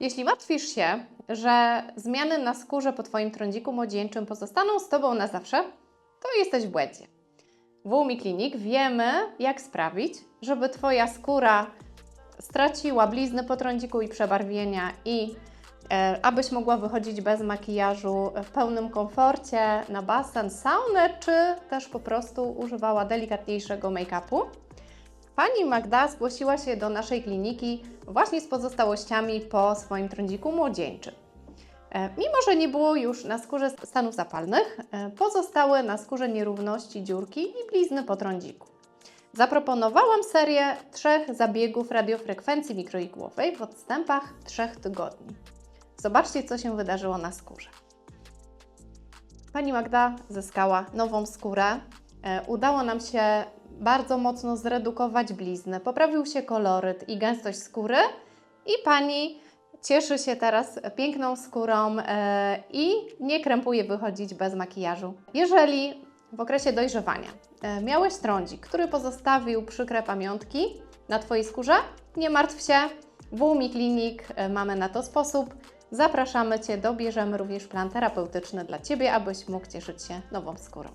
Jeśli martwisz się, że zmiany na skórze po Twoim trądziku młodzieńczym pozostaną z Tobą na zawsze, to jesteś w błędzie. W Umi Clinic wiemy, jak sprawić, żeby Twoja skóra straciła blizny po trądziku i przebarwienia i e, abyś mogła wychodzić bez makijażu w pełnym komforcie na basen, saunę, czy też po prostu używała delikatniejszego make-upu. Pani Magda zgłosiła się do naszej kliniki właśnie z pozostałościami po swoim trądziku młodzieńczym. E, Mimo, że nie było już na skórze stanów zapalnych, e, pozostały na skórze nierówności, dziurki i blizny po trądziku. Zaproponowałam serię trzech zabiegów radiofrekwencji mikroigłowej w odstępach trzech tygodni. Zobaczcie, co się wydarzyło na skórze. Pani Magda zyskała nową skórę. E, Udało nam się bardzo mocno zredukować bliznę, poprawił się koloryt i gęstość skóry i pani cieszy się teraz piękną skórą e, i nie krępuje wychodzić bez makijażu. Jeżeli w okresie dojrzewania e, miałeś trądzik, który pozostawił przykre pamiątki na Twojej skórze, nie martw się, w Umi Klinik e, mamy na to sposób. Zapraszamy Cię, dobierzemy również plan terapeutyczny dla Ciebie, abyś mógł cieszyć się nową skórą.